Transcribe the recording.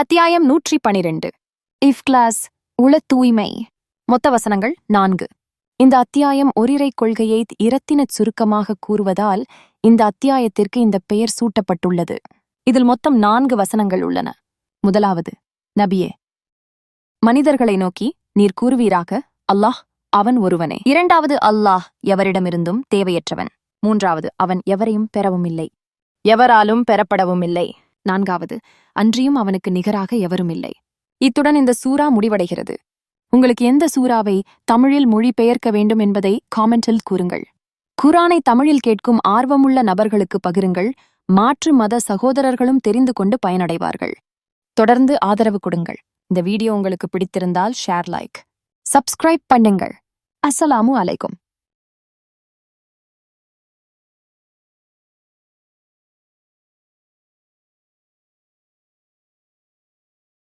அத்தியாயம் நூற்றி பனிரெண்டு. இஃப் கிளாஸ் உள தூய்மை. மொத்த வசனங்கள் நான்கு. இந்த அத்தியாயம் ஒரிரை கொள்கையை இரத்தினச் சுருக்கமாக கூறுவதால் இந்த அத்தியாயத்திற்கு இந்த பெயர் சூட்டப்பட்டுள்ளது. இதில் மொத்தம் நான்கு வசனங்கள் உள்ளன. முதலாவது நபியே மனிதர்களை நோக்கி நீர் கூறுவீராக? அல்லாஹ் அவன் ஒருவனே. இரண்டாவது அல்லாஹ் எவரிடமிருந்தும் தேவையற்றவன். மூன்றாவது அவன் எவரையும் பெறவும் இல்லை எவராலும் பெறப்படவும் இல்லை நான்காவது அன்றியும் அவனுக்கு நிகராக எவரும் இல்லை இத்துடன் இந்த சூறா முடிவடைகிறது. உங்களுக்கு எந்த சூறாவை தமிழில் மொழிபெயர்க்க வேண்டும் என்பதை காமெண்டில் கூறுங்கள். குரானை தமிழில் கேட்கும் ஆர்வமுள்ள நபர்களுக்கு பகிருங்கள். மாற்று மத சகோதரர்களும் தெரிந்து கொண்டு பயனடைவார்கள். தொடர்ந்து ஆதரவு கொடுங்கள். இந்த வீடியோ உங்களுக்கு பிடித்திருந்தால் ஷேர் லைக் சப்ஸ்கிரைப் பண்ணுங்கள். அஸ்ஸலாமு அலைக்கும்.